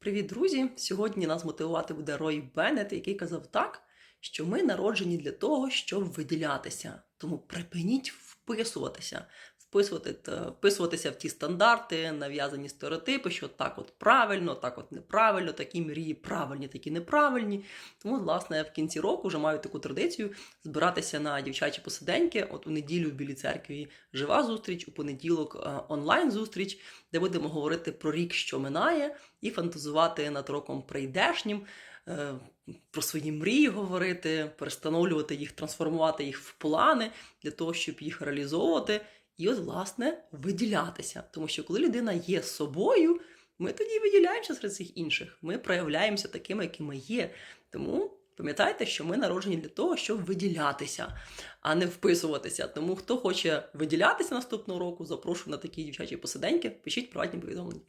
Привіт, друзі! Сьогодні нас мотивувати буде Рой Беннет, який казав так, що ми народжені для того, щоб виділятися. Тому припиніть вписуватися, вписувати, та- вписуватися в ті стандарти, нав'язані стереотипи, що так от правильно, так от неправильно, такі мрії правильні, такі неправильні. Тому, власне, в кінці року вже маю таку традицію збиратися на дівчачі посиденьки. От у неділю в Білій церкві жива зустріч, у понеділок е, онлайн зустріч, де будемо говорити про рік, що минає, і фантазувати над роком прийдешнім, е, про свої мрії говорити, перестановлювати їх, трансформувати їх в плани для того, щоб їх реалізовувати. І от, власне, виділятися. Тому що коли людина є собою, ми тоді виділяємося серед всіх інших. Ми проявляємося такими, якими є. Тому пам'ятайте, що ми народжені для того, щоб виділятися, а не вписуватися. Тому хто хоче виділятися наступного року, запрошую на такі дівчачі посиденьки, пишіть приватні повідомлення.